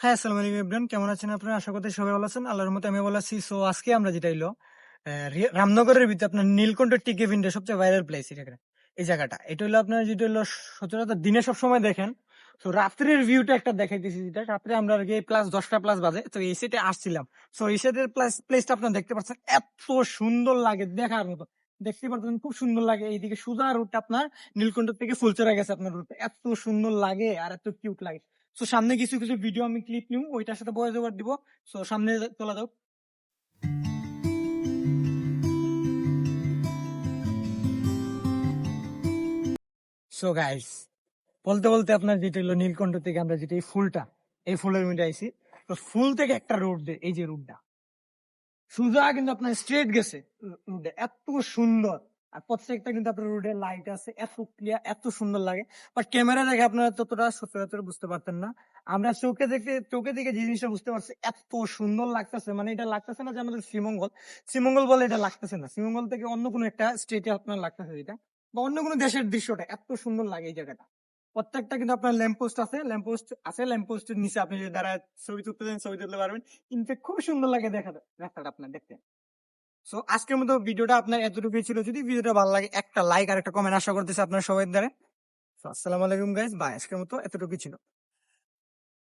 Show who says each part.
Speaker 1: হ্যাঁ, আসসালামু আলাইকুম ইব্রান কেমন আছেন আপনারা? আশা করতে সবাই ভালো আছেন। আল্লাহর রহমতে আমি ভালো। সো আজকে আমরা যেটা রি রামনগরের ভিতরে আপনার নীলকণ্ঠ টি কেভ ইন্ডিয়ার সবচেয়ে ভাইরাল প্লেস জায়গাটা এই জায়গাটা। এটা হলো আপনার যেটা হলো সচরাচর দিনে সবসময় দেখেন। সো রাত্রের ভিউটা একটা দেখাইতেছি যেটা। রাত্রে আমরা আরকি প্লাস ১০টা প্লাস বাজে। তো এই সাইডে আসছিলাম। সো এই সাইডের প্লাস প্লেসটা আপনারা দেখতে পাচ্ছেন। এত সুন্দর লাগে দেখার মতো। দেখতে পারতেছেন খুব সুন্দর লাগে। এইদিকে সোজা রুটটা আপনার নীলকণ্ঠ থেকে ফুলচরা গেছে আপনার রুটটা। এত সুন্দর লাগে আর এত কিউট লাগে। সো সামনে কিছু, কিছু ভিডিও আমি ক্লিপ নিব। ওইটার সাথে ভয়েস ওভার দিব। সো সামনে চলা যাক। সো গাইস বলতে, বলতে আপনার যেটা হলো নীলকণ্ঠ থেকে আমরা যেটা এই ফুলটা, এই ফুলের মধ্যে আইছি। তো ফুল থেকে একটা রোড দে এই যে রোডটা। সোজা কিন্তু আপনার স্ট্রেট গেছে। এত সুন্দর। আর প্রত্যেকটা কিন্তু আপনার রোডে লাইট আছে। এত ক্লিয়ার, এত সুন্দর লাগে। বাট ক্যামেরা দেখে আপনারা ততটা সচরাচর বুঝতে পারতেন না। আমরা চোখে দেখে চোখে দেখে যে জিনিসটা বুঝতে পারছি এত সুন্দর লাগতেছে। মানে এটা লাগতেছে না যে আমাদের শ্রীমঙ্গল। শ্রীমঙ্গল বলে এটা লাগতেছে না। শ্রীমঙ্গল থেকে অন্য কোনো একটা স্টেটে আপনার লাগতেছে এটা। বা অন্য কোনো দেশের দৃশ্যটা এত সুন্দর লাগে এই জায়গাটা। প্রত্যেকটা কিন্তু আপনার ল্যাম্প পোস্ট আছে। ল্যাম্প পোস্ট আছে। ল্যাম্প পোস্টের নিচে আপনি যদি দাঁড়ায় ছবি তুলতে চান ছবি তুলতে পারবেন। ইনফেক্ট খুব সুন্দর লাগে দেখা রাস্তাটা আপনার দেখতে। সো আজকের মতো ভিডিওটা আপনার এতটুকু ছিল। যদি ভিডিওটা ভালো লাগে, একটা লাইক আর একটা কমেন্ট আশা করতেছি আপনার সবাই দ্বারা। আসসালামু আলাইকুম গাইজ বাই। আজকের মতো এতটুকু ছিল।